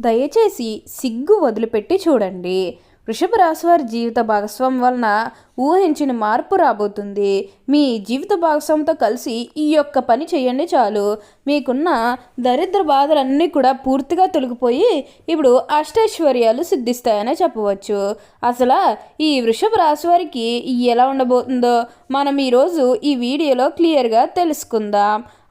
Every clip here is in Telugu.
దయచేసి సిగ్గు వదిలిపెట్టి చూడండి. వృషభ రాశివారి జీవిత భాగస్వామి వలన ఊహించిన మార్పు రాబోతుంది. మీ జీవిత భాగస్వామితో కలిసి ఈ యొక్క పని చేయండి చాలు. మీకున్న దరిద్ర బాధలన్నీ కూడా పూర్తిగా తొలగిపోయి ఇప్పుడు అష్టైశ్వర్యాలు సిద్ధిస్తాయనే చెప్పవచ్చు. అసలు ఈ వృషభ రాశి వారికి ఎలా ఉండబోతుందో మనం ఈరోజు ఈ వీడియోలో క్లియర్గా తెలుసుకుందాం.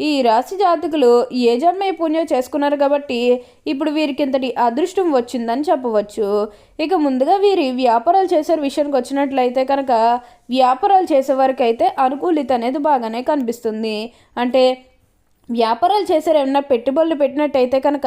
ఈ రాశి జాతకులు ఏ జన్మ పుణ్యం చేసుకున్నారు కాబట్టి ఇప్పుడు వీరికి ఇంతటి అదృష్టం వచ్చిందని చెప్పవచ్చు. ఇక ముందుగా వీరి వ్యాపారాలు చేసే విషయానికి వచ్చినట్లయితే కనుక వ్యాపారాలు చేసేవారికి అయితే అనుకూలిత అనేది బాగానే కనిపిస్తుంది. అంటే వ్యాపారాలు చేసారు ఏమన్నా పెట్టుబడులు పెట్టినట్టయితే కనుక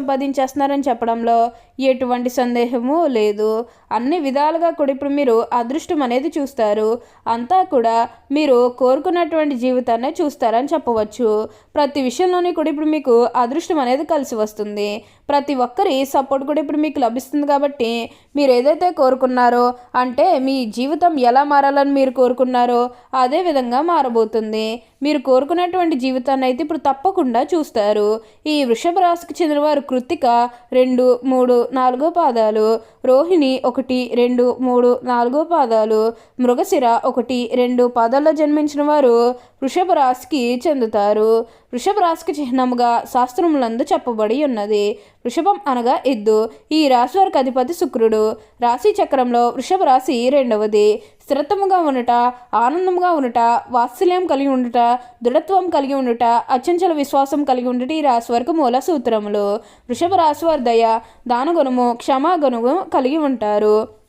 సంపాదించేస్తున్నారని చెప్పడంలో ఎటువంటి సందేహము లేదు. అన్ని విధాలుగా కూడా ఇప్పుడు మీరు అదృష్టం అనేది చూస్తారు. అంతా కూడా మీరు కోరుకున్నటువంటి జీవితాన్ని చూస్తారని చెప్పవచ్చు. ప్రతి విషయంలోనే కూడా ఇప్పుడు మీకు అదృష్టం అనేది కలిసి వస్తుంది. ప్రతి ఒక్కరి సపోర్ట్ కూడా ఇప్పుడు మీకు లభిస్తుంది కాబట్టి మీరు ఏదైతే కోరుకున్నారో అంటే మీ జీవితం ఎలా మారాలని మీరు కోరుకున్నారో అదే విధంగా మారబోతుంది. మీరు కోరుకున్నటువంటి జీవితాన్ని అయితే ఇప్పుడు తప్పకుండా చూస్తారు. ఈ వృషభ రాశికి చెందిన వారు కృత్తిక రెండు మూడు నాలుగో పాదాలు రోహిణి ఒకటి రెండు మూడు నాలుగో పాదాలు మృగశిర ఒకటి రెండు పాదాల్లో జన్మించిన వారు వృషభ రాశికి చెందుతారు. వృషభ రాశికి చిహ్నముగా శాస్త్రములందు చెప్పబడి ఉన్నది. వృషభం అనగా ఎద్దు. ఈ రాశి వారికి అధిపతి శుక్రుడు. రాశి చక్రంలో వృషభ రాశి రెండవది. స్థిరత్వముగా ఉండుట ఆనందముగా ఉండుట వాత్సల్యం కలిగి ఉండుట దృఢత్వం కలిగి ఉండుట అత్యంచల విశ్వాసం కలిగి ఉండుట ఈ రాశి వారికి మూల సూత్రములు. వృషభ రాశి వారి దయ దానగుణము క్షమాగుణము కలిగి ఉంటారు.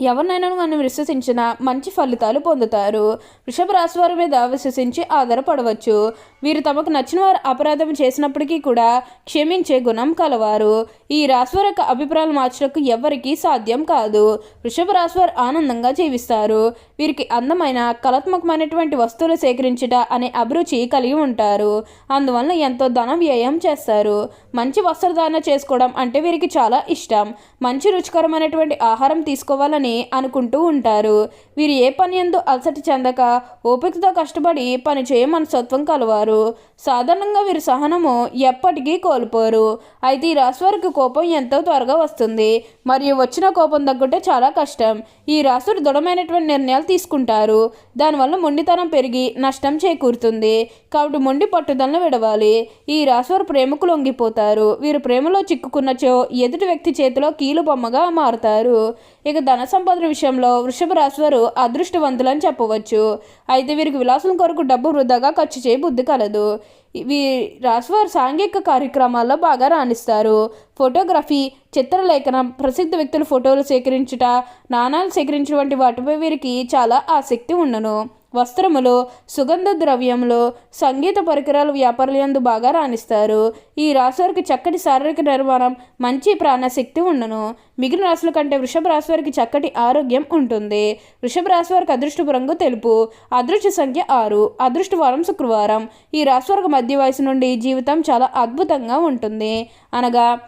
ఎవరినైనా మనం విశ్వసించినా మంచి ఫలితాలు పొందుతారు. వృషభ రాశి వారి మీద విశ్వసించి ఆధారపడవచ్చు. వీరు తమకు నచ్చిన వారు అపరాధం చేసినప్పటికీ కూడా క్షమించే గుణం కలవారు. ఈ రాశి వారి యొక్క అభిప్రాయాలు మార్చడానికి ఎవరికీ సాధ్యం కాదు. వృషభ రాశి వారు ఆనందంగా జీవిస్తారు. వీరికి అందమైన కళాత్మకమైనటువంటి వస్తువులు సేకరించుట అనే అభిరుచి కలిగి ఉంటారు. అందువలన ఎంతో ధనం వ్యయం చేస్తారు. మంచి వస్త్రధారణ చేసుకోవడం అంటే వీరికి చాలా ఇష్టం. మంచి రుచికరమైనటువంటి ఆహారం తీసుకోవాలని అని అనుకుంటూ ఉంటారు. వీరు ఏ పని ఎందు అలసట చెందక ఓపికతో కష్టపడి పని చేయ మనసత్వం కలవారు. సాధారణంగా వీరి సహనము ఎప్పటికీ కోల్పోరు. అయితే ఈ రాశి వారికి కోపం ఎంతో త్వరగా వస్తుంది. మరియు వచ్చిన కోపం తగ్గుంటే చాలా కష్టం. ఈ రాశులు దృఢమైనటువంటి నిర్ణయాలు తీసుకుంటారు. దానివల్ల మొండితనం పెరిగి నష్టం చేకూరుతుంది. కాబట్టి మొండి పట్టుదలను విడవాలి. ఈ రాశివారు ప్రేమకు లొంగిపోతారు. వీరు ప్రేమలో చిక్కుకున్నచో ఎదుటి వ్యక్తి చేతిలో కీలు బొమ్మగా మారుతారు. ఇక ధన సంపాదన విషయంలో వృషభ రాశి వారు అదృష్టవంతులని చెప్పవచ్చు. అయితే వీరికి విలాసం కొరకు డబ్బు వృధాగా ఖర్చు చేయ బుద్ధి కలదు. వీ రాశివారు సాంఘిక కార్యక్రమాల్లో బాగా రాణిస్తారు. ఫోటోగ్రఫీ చిత్రలేఖనం ప్రసిద్ధ వ్యక్తుల ఫోటోలు సేకరించుట నాణాలు సేకరించడం వంటి వాటిపై వీరికి చాలా ఆసక్తి ఉండను. వస్త్రములు సుగంధ ద్రవ్యములు సంగీత పరికరాల వ్యాపారులందు బాగా రాణిస్తారు. ఈ రాశివారికి చక్కటి శారీరక నిర్మాణం మంచి ప్రాణశక్తి ఉండను. మిగిలిన రాశుల కంటే వృషభ రాశివారికి చక్కటి ఆరోగ్యం ఉంటుంది. వృషభ రాశివారికి అదృష్టపు రంగు తెలుపు అదృష్ట సంఖ్య ఆరు అదృష్ట వారం శుక్రవారం. ఈ రాశివారికి మధ్య వయసు నుండి జీవితం చాలా అద్భుతంగా ఉంటుంది. అనగా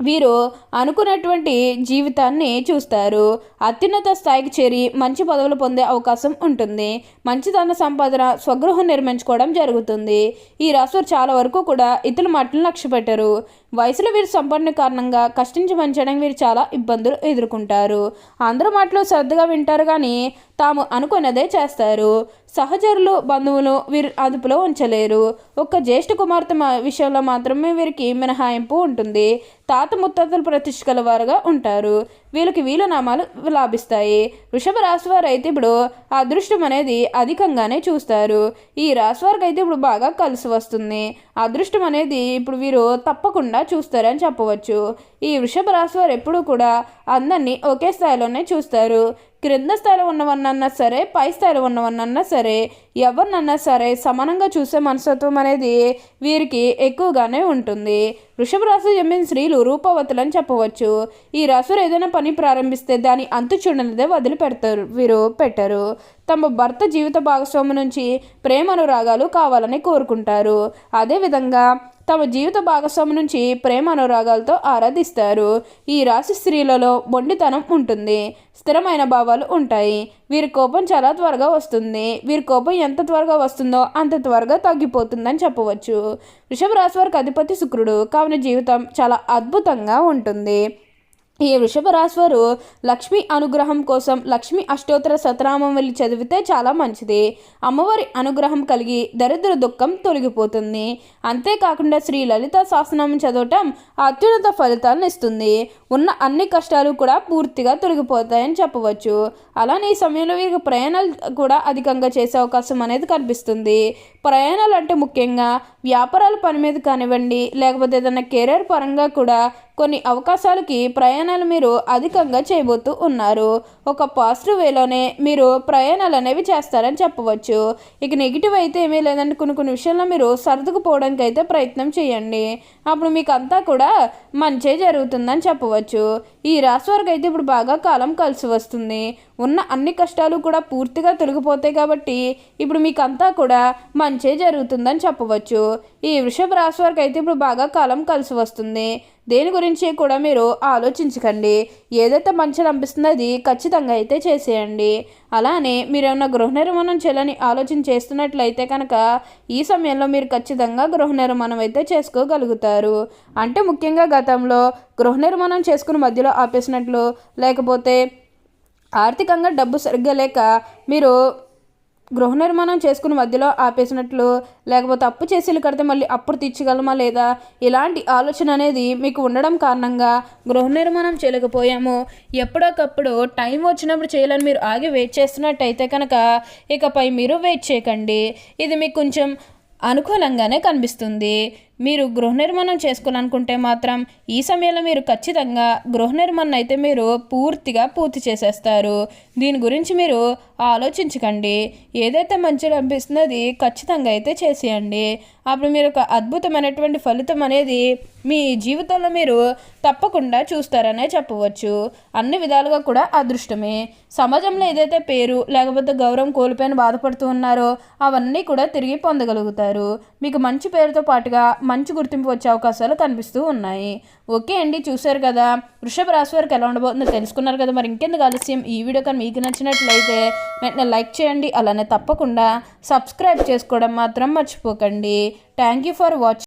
వీరు అనుకున్నటువంటి జీవితాన్ని చూస్తారు. అత్యున్నత స్థాయికి చేరి మంచి పదవులు పొందే అవకాశం ఉంటుంది. మంచి ధన సంపాదన స్వగృహం నిర్మించుకోవడం జరుగుతుంది. ఈ రాశివారు చాలా వరకు కూడా ఇతరుల మాటలను లక్ష్య పెట్టరు వయసులో వీరు సంపన్న కారణంగా కష్టించి మంచడానికి వీరు చాలా ఇబ్బందులు ఎదుర్కొంటారు. అందరి మాటలు శ్రద్ధగా వింటారు కానీ తాము అనుకున్నదే చేస్తారు. సహచరులు బంధువులు వీరు అదుపులో ఉంచలేరు. ఒక్క జ్యేష్ఠ కుమార్తె విషయంలో మాత్రమే వీరికి మినహాయింపు ఉంటుంది. తాత ముత్తాతలు ప్రతిష్ట వారుగా ఉంటారు. వీళ్ళకి వీలునామాలు లాభిస్తాయి. వృషభ రాశి వారు అయితే ఇప్పుడు అదృష్టం అనేది అధికంగానే చూస్తారు. ఈ రాశి వారికి అయితే ఇప్పుడు బాగా కలిసి వస్తుంది. అదృష్టం అనేది ఇప్పుడు వీరు తప్పకుండా చూస్తారని చెప్పవచ్చు. ఈ వృషభ రాశి వారు ఎప్పుడూ కూడా అందరినీ ఒకే స్థాయిలోనే చూస్తారు. క్రింద స్థాయిలో ఉన్నవన్నన్నా సరే పై స్థాయిలో ఉన్నవన్నన్నా సరే ఎవరినన్నా సరే సమానంగా చూసే మనస్తత్వం అనేది వీరికి ఎక్కువగానే ఉంటుంది. వృషభ రాశి చెందిన స్త్రీలు రూపవతులని చెప్పవచ్చు. ఈ రాశులు ఏదైనా పని ప్రారంభిస్తే దాని అంతు చూడనిదే వదిలిపెడతారు వీరు పెట్టరు. తమ భర్త జీవిత భాగస్వామి నుంచి ప్రేమ అనురాగాలు కావాలని కోరుకుంటారు. అదేవిధంగా తమ జీవిత భాగస్వామి నుంచి ప్రేమ అనురాగాలతో ఆరాధిస్తారు. ఈ రాశి స్త్రీలలో బొండితనం ఉంటుంది. స్థిరమైన భావాలు ఉంటాయి. వీరి కోపం చాలా త్వరగా వస్తుంది. వీరి కోపం ఎంత త్వరగా వస్తుందో అంత త్వరగా తగ్గిపోతుందని చెప్పవచ్చు. వృషభ రాశి వారికి అధిపతి శుక్రుడు. కావున జీవితం చాలా అద్భుతంగా ఉంటుంది. ఈ వృషభ రాశి వారు లక్ష్మి అనుగ్రహం కోసం లక్ష్మి అష్టోత్తర శతనామం వెళ్ళి చదివితే చాలా మంచిది. అమ్మవారి అనుగ్రహం కలిగి దరిద్ర దుఃఖం తొలగిపోతుంది. అంతేకాకుండా శ్రీ లలిత శాసనం చదవటం అత్యున్నత ఫలితాలను ఇస్తుంది. ఉన్న అన్ని కష్టాలు కూడా పూర్తిగా తొలగిపోతాయని చెప్పవచ్చు. అలానే ఈ సమయంలో వీరికి ప్రయాణాలు కూడా అధికంగా చేసే అవకాశం అనేది కనిపిస్తుంది. ప్రయాణాలు అంటే ముఖ్యంగా వ్యాపారాల పని మీద కానివ్వండి లేకపోతే ఏదైనా కెరీర్ పరంగా కూడా కొన్ని అవకాశాలకి ప్రయాణాలు మీరు అధికంగా చేయబోతూ ఉన్నారు. ఒక పాజిటివ్ వేలోనే మీరు ప్రయాణాలు అనేవి చేస్తారని చెప్పవచ్చు. ఇక నెగిటివ్ అయితే ఏమీ లేదంటే కొన్ని కొన్ని విషయాల్లో మీరు సర్దుకుపోవడానికి అయితే ప్రయత్నం చేయండి. అప్పుడు మీకు అంతా కూడా మంచే జరుగుతుందని చెప్పవచ్చు. ఈ రాశి వారికి అయితే ఇప్పుడు బాగా కాలం కలిసి వస్తుంది. ఉన్న అన్ని కష్టాలు కూడా పూర్తిగా తొలగిపోతాయి కాబట్టి ఇప్పుడు మీకు అంతా కూడా మంచే జరుగుతుందని చెప్పవచ్చు. ఈ వృషభ రాశి వారికి అయితే ఇప్పుడు బాగా కాలం కలిసి వస్తుంది. దేని గురించి కూడా మీరు ఆలోచించకండి. ఏదైతే మంచి అనిపిస్తుందో అది ఖచ్చితంగా అయితే చేసేయండి. అలానే మీరు ఏమైనా గృహ నిర్మాణం చేయాలని ఆలోచన చేస్తున్నట్లయితే కనుక ఈ సమయంలో మీరు ఖచ్చితంగా గృహ నిర్మాణం అయితే చేసుకోగలుగుతారు. అంటే ముఖ్యంగా గతంలో గృహ నిర్మాణం చేసుకుని మధ్యలో ఆపేసినట్లు లేకపోతే ఆర్థికంగా డబ్బు సరిగ్గా లేక మీరు గృహ నిర్మాణం చేసుకుని మధ్యలో ఆపేసినట్లు లేకపోతే అప్పు చేసి ఇల్లు కడితే మళ్ళీ అప్పుడు తీర్చగలమా లేదా? ఇలాంటి ఆలోచన అనేది మీకు ఉండడం కారణంగా గృహ నిర్మాణం చేయలేకపోయాము. ఎప్పటికప్పుడు టైం వచ్చినప్పుడు చేయాలని మీరు ఆగి వెయిట్ చేస్తున్నట్టయితే కనుక ఇకపై మీరు వెయిట్ చేయకండి. ఇది మీకు కొంచెం అనుకూలంగానే కనిపిస్తుంది. మీరు గృహ నిర్మాణం చేసుకోవాలనుకుంటే మాత్రం ఈ సమయంలో మీరు ఖచ్చితంగా గృహ నిర్మాణం అయితే మీరు పూర్తిగా పూర్తి చేసేస్తారు. దీని గురించి మీరు ఆలోచించకండి. ఏదైతే మంచిగా అనిపిస్తుందో అది ఖచ్చితంగా అయితే చేసేయండి. అప్పుడు మీరు ఒక అద్భుతమైనటువంటి ఫలితం అనేది మీ జీవితంలో మీరు తప్పకుండా చూస్తారనే చెప్పవచ్చు. అన్ని విధాలుగా కూడా అదృష్టమే. సమాజంలో ఏదైతే పేరు లేకపోతే గౌరవం కోల్పోయిన బాధపడుతూ ఉన్నారో అవన్నీ కూడా తిరిగి పొందగలుగుతారు. మీకు మంచి పేరుతో పాటుగా మంచి గుర్తింపు వచ్చే అవకాశాలు కనిపిస్తూ ఉన్నాయి. ఓకే అండి చూశారు కదా? వృషభ రాశి వారికి ఎలా ఉండబోతుందో తెలుసుకున్నారు కదా. మరి ఇంకెందుకు ఆలస్యం? ఈ వీడియో కానీ మీకు నచ్చినట్లయితే వెంటనే లైక్ చేయండి. అలానే తప్పకుండా సబ్స్క్రైబ్ చేసుకోవడం మాత్రం మర్చిపోకండి. Thank you for watching